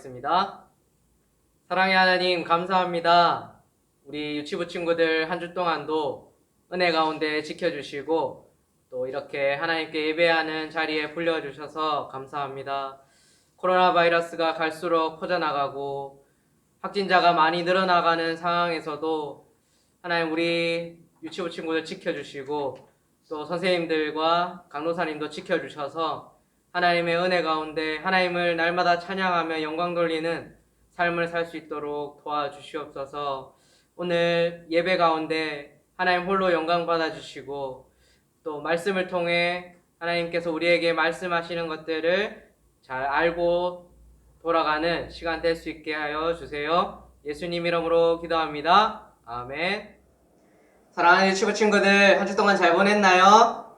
기도하겠습니다. 사랑의 하나님 감사합니다. 우리 유치부 친구들 한 주 동안도 은혜 가운데 지켜주시고 또 이렇게 하나님께 예배하는 자리에 불려주셔서 감사합니다. 코로나 바이러스가 갈수록 퍼져나가고 확진자가 많이 늘어나가는 상황에서도 하나님 우리 유치부 친구들 지켜주시고 또 선생님들과 강로사님도 지켜주셔서 하나님의 은혜 가운데 하나님을 날마다 찬양하며 영광 돌리는 삶을 살 수 있도록 도와주시옵소서. 오늘 예배 가운데 하나님 홀로 영광 받아주시고 또 말씀을 통해 하나님께서 우리에게 말씀하시는 것들을 잘 알고 돌아가는 시간 될 수 있게 하여 주세요. 예수님 이름으로 기도합니다. 아멘. 사랑하는 유치부 친구들 한 주 동안 잘 보냈나요?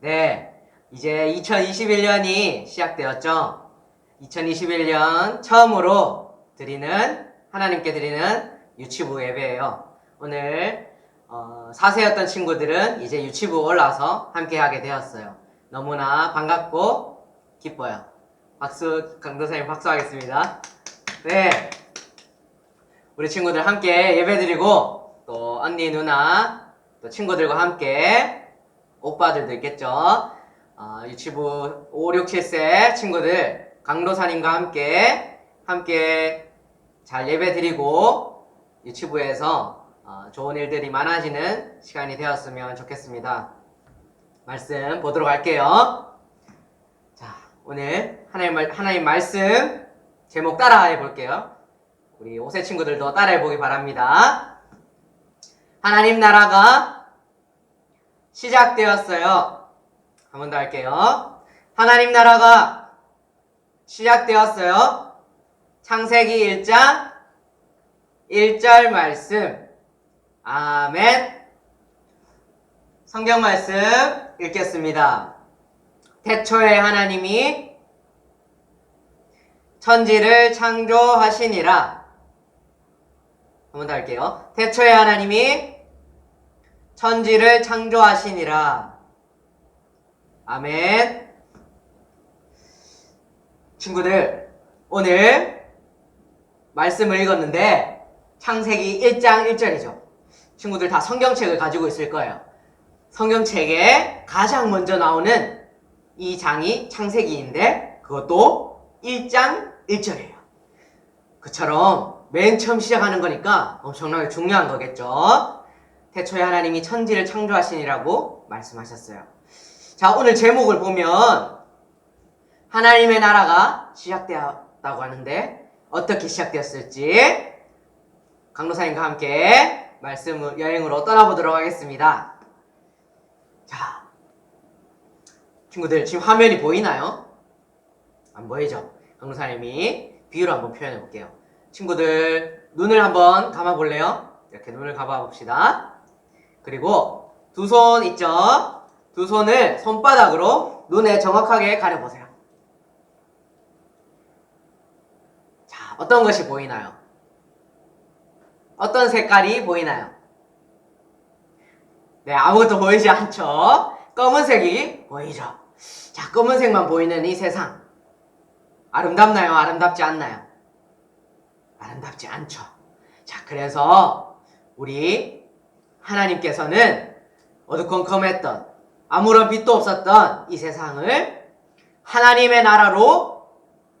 네. 이제 2021년이 시작되었죠. 2021년 처음으로 드리는 하나님께 드리는 유치부 예배예요. 오늘 어, 4세였던 친구들은 이제 유치부 올라서 함께 하게 되었어요. 너무나 반갑고 기뻐요. 박수 강도사님 박수하겠습니다. 네. 우리 친구들 함께 예배드리고 또 언니 누나 또 친구들과 함께 오빠들도 있겠죠. 어, 유치부 5, 6, 7세 친구들 강도사님과 함께 함께 잘 예배드리고 유치부에서 어, 좋은 일들이 많아지는 시간이 되었으면 좋겠습니다. 말씀 보도록 할게요. 자, 오늘 하나님, 말- 하나님 말씀 제목 따라해 볼게요. 우리 5세 친구들도 따라해 보기 바랍니다. 하나님 나라가 시작되었어요. 한 번 더 할게요. 하나님 나라가 시작되었어요. 창세기 1장 1절 말씀. 아멘. 성경 말씀 읽겠습니다. 태초에 하나님이 천지를 창조하시니라. 한 번 더 할게요. 태초에 하나님이 천지를 창조하시니라. 아멘. 친구들, 오늘 말씀을 읽었는데 창세기 1장 1절이죠. 친구들 다 성경책을 가지고 있을 거예요. 성경책에 가장 먼저 나오는 이 장이 창세기인데 그것도 1장 1절이에요. 그처럼 맨 처음 시작하는 거니까 엄청나게 중요한 거겠죠. 태초에 하나님이 천지를 창조하시니라고 말씀하셨어요. 자, 오늘 제목을 보면 하나님의 나라가 시작되었다고 하는데 어떻게 시작되었을지 강로사님과 함께 말씀 여행으로 떠나보도록 하겠습니다. 자, 친구들 지금 화면이 보이나요? 안 보이죠? 강로사님이 비유로 한번 표현해 볼게요. 친구들 눈을 한번 감아 볼래요? 이렇게 눈을 감아 봅시다. 그리고 두 손 있죠? 두 손을 손바닥으로 눈에 정확하게 가려보세요. 자, 어떤 것이 보이나요? 어떤 색깔이 보이나요? 네, 아무것도 보이지 않죠? 검은색이 보이죠? 자, 검은색만 보이는 이 세상. 아름답나요? 아름답지 않나요? 아름답지 않죠. 자, 그래서 우리 하나님께서는 어두컴컴했던 아무런 빛도 없었던 이 세상을 하나님의 나라로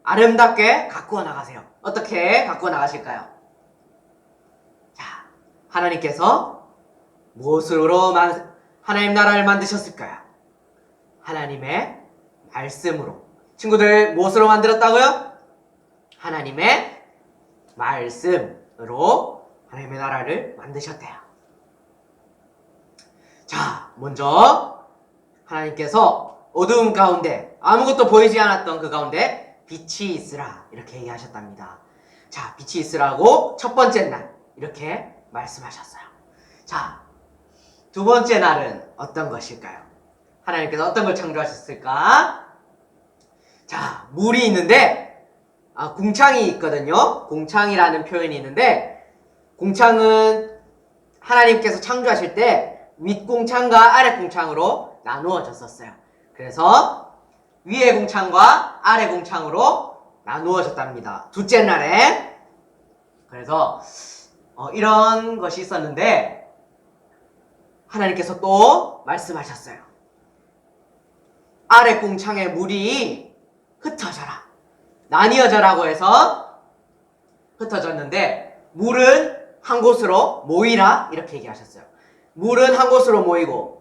아름답게 가꾸어 나가세요. 어떻게 가꾸어 나가실까요? 자, 하나님께서 무엇으로 만, 하나님 나라를 만드셨을까요? 하나님의 말씀으로. 친구들, 무엇으로 만들었다고요? 하나님의 말씀으로 하나님의 나라를 만드셨대요. 자, 먼저 하나님께서 어두움 가운데 아무것도 보이지 않았던 그 가운데 빛이 있으라 이렇게 얘기하셨답니다. 자, 빛이 있으라고 첫 번째 날 이렇게 말씀하셨어요. 자, 두 번째 날은 어떤 것일까요? 하나님께서 어떤 걸 창조하셨을까? 자, 물이 있는데 아, 궁창이 있거든요. 궁창이라는 표현이 있는데 궁창은 하나님께서 창조하실 때 윗궁창과 아래궁창으로 나누어졌었어요. 그래서 위의 궁창과 아래 궁창으로 나누어졌답니다. 둘째 날에. 그래서 어, 이런 것이 있었는데 하나님께서 또 말씀하셨어요. 아래 궁창에 물이 흩어져라. 나뉘어져라고 해서 흩어졌는데 물은 한 곳으로 모이라 이렇게 얘기하셨어요. 물은 한 곳으로 모이고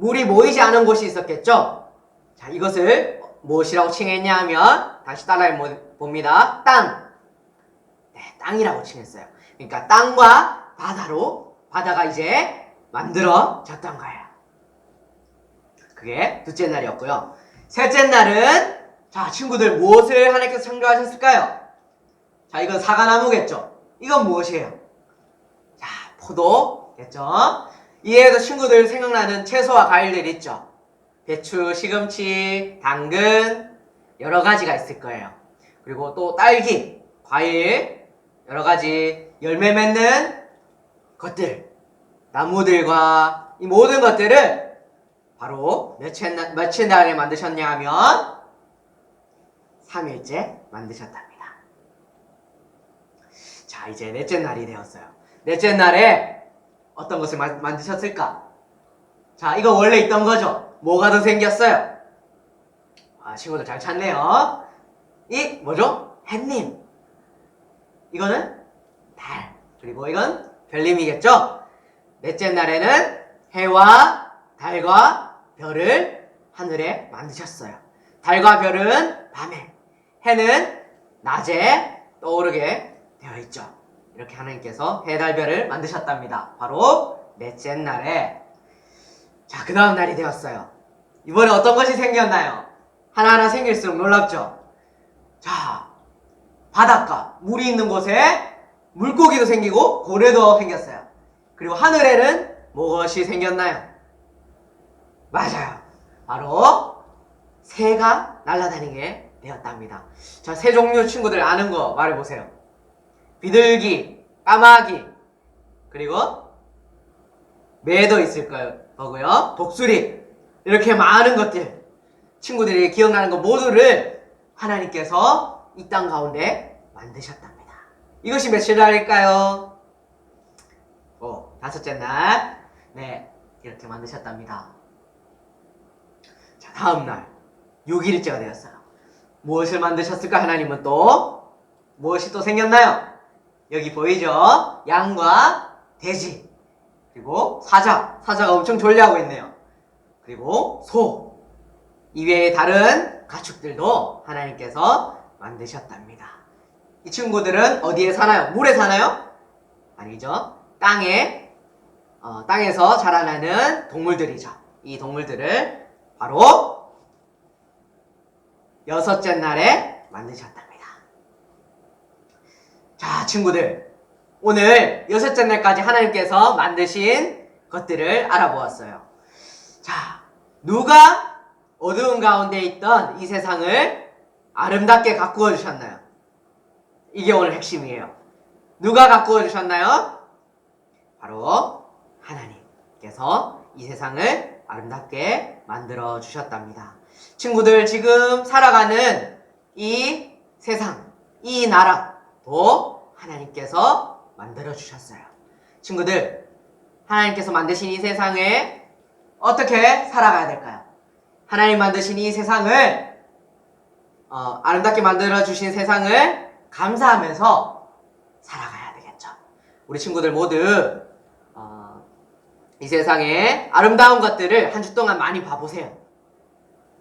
물이 모이지 않은 곳이 있었겠죠. 자, 이것을 무엇이라고 칭했냐 하면 다시 따라해 보- 봅니다. 땅. 네, 땅이라고 칭했어요. 그러니까 땅과 바다로 바다가 이제 만들어졌던 거예요. 그게 둘째 날이었고요. 셋째 날은 자 친구들 무엇을 하나님께서 창조하셨을까요? 자 이건 사과나무겠죠. 이건 무엇이에요? 자 포도겠죠. 이에도 친구들 생각나는 채소와 과일들 있죠. 배추, 시금치, 당근 여러 가지가 있을 거예요. 그리고 또 딸기, 과일 여러 가지 열매 맺는 것들 나무들과 이 모든 것들을 바로 며칠, 날- 며칠 날에 만드셨냐 하면 3일째 만드셨답니다. 자, 이제 넷째 날이 되었어요. 넷째 날에 어떤 것을 마- 만드셨을까? 자, 이거 원래 있던 거죠? 뭐가 더 생겼어요? 아, 친구들 잘 찾네요. 이, 뭐죠? 햇님. 이거는 달. 그리고 이건 별님이겠죠? 넷째 날에는 해와 달과 별을 하늘에 만드셨어요. 달과 별은 밤에, 해는 낮에 떠오르게 되어 있죠. 이렇게 하나님께서 해, 달, 별을 만드셨답니다. 바로 넷째 날에. 자, 그 다음 날이 되었어요. 이번에 어떤 것이 생겼나요? 하나하나 생길수록 놀랍죠? 자, 바닷가, 물이 있는 곳에 물고기도 생기고 고래도 생겼어요. 그리고 하늘에는 무엇이 생겼나요? 맞아요. 바로 새가 날아다니게 되었답니다. 자, 새 종류 친구들 아는 거 말해보세요. 비둘기, 까마귀, 그리고 매도 있을 거- 거고요. 독수리, 이렇게 많은 것들, 친구들이 기억나는 것 모두를 하나님께서 이 땅 가운데 만드셨답니다. 이것이 며칠 날일까요? 오, 다섯째 날. 네, 이렇게 만드셨답니다. 자, 다음 날. 6일째가 되었어요. 무엇을 만드셨을까? 하나님은 또 무엇이 또 생겼나요? 여기 보이죠? 양과 돼지. 그리고 사자. 사자가 엄청 졸려하고 있네요. 그리고 소. 이외의 다른 가축들도 하나님께서 만드셨답니다. 이 친구들은 어디에 사나요? 물에 사나요? 아니죠. 땅에, 어, 땅에서 자라나는 동물들이죠. 이 동물들을 바로 여섯째 날에 만드셨답니다. 자, 친구들. 오늘 여섯째 날까지 하나님께서 만드신 것들을 알아보았어요. 자, 누가 어두운 가운데 있던 이 세상을 아름답게 가꾸어 주셨나요? 이게 오늘 핵심이에요. 누가 가꾸어 주셨나요? 바로 하나님께서 이 세상을 아름답게 만들어 주셨답니다. 친구들 지금 살아가는 이 세상, 이 나라 도 하나님께서 만들어 주셨어요. 친구들, 하나님께서 만드신 이 세상에 어떻게 살아가야 될까요? 하나님 만드신 이 세상을 어, 아름답게 만들어 주신 세상을 감사하면서 살아가야 되겠죠. 우리 친구들 모두 어, 이 세상에 아름다운 것들을 한 주 동안 많이 봐보세요.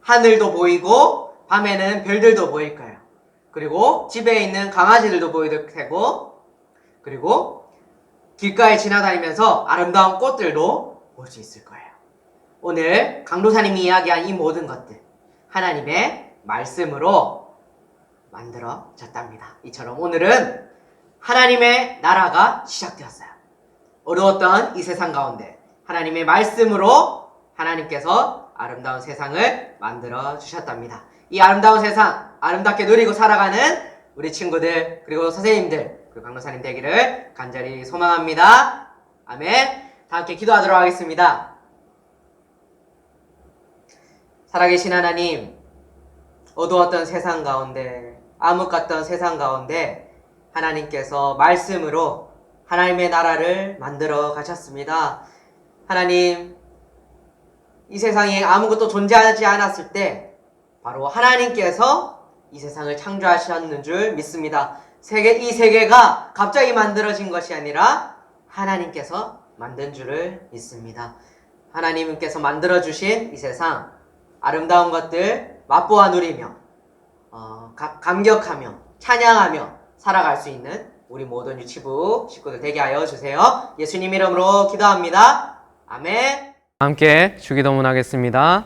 하늘도 보이고 밤에는 별들도 보일 거예요. 그리고 집에 있는 강아지들도 보일 테고 그리고 길가에 지나다니면서 아름다운 꽃들도 볼 수 있을 거예요. 오늘 강도사님이 이야기한 이 모든 것들 하나님의 말씀으로 만들어졌답니다. 이처럼 오늘은 하나님의 나라가 시작되었어요. 어려웠던 이 세상 가운데 하나님의 말씀으로 하나님께서 아름다운 세상을 만들어 주셨답니다. 이 아름다운 세상 아름답게 누리고 살아가는 우리 친구들 그리고 선생님들 그리고 강도사님 되기를 간절히 소망합니다. 아멘. 다 함께 기도하도록 하겠습니다. 살아계신 하나님, 어두웠던 세상 가운데 암흑 같던 세상 가운데 하나님께서 말씀으로 하나님의 나라를 만들어 가셨습니다. 하나님, 이 세상에 아무것도 존재하지 않았을 때 바로 하나님께서 이 세상을 창조하셨는 줄 믿습니다. 세계 이 세계가 갑자기 만들어진 것이 아니라 하나님께서 만든 줄을 믿습니다. 하나님께서 만들어 주신 이 세상 아름다운 것들 맛보아 누리며 어, 가- 감격하며 찬양하며 살아갈 수 있는 우리 모든 유치부 식구들 되게 하여 주세요. 예수님 이름으로 기도합니다. 아멘. 함께 주기도문 하겠습니다.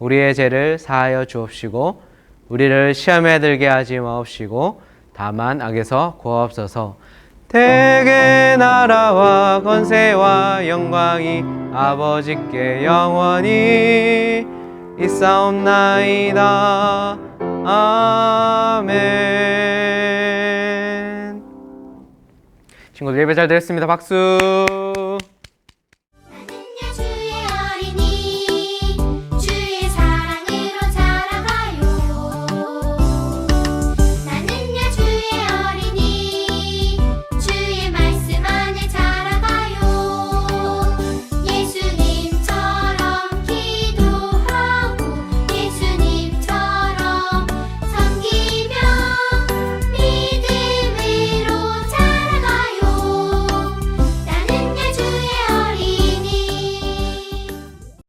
우리의 죄를 사하여 주옵시고 우리를 시험에 들게 하지 마옵시고 다만 악에서 구하옵소서. 대개 나라와 권세와 영광이 아버지께 영원히 있사옵나이다. 아멘. 친구들 예배 잘 드렸습니다. 박수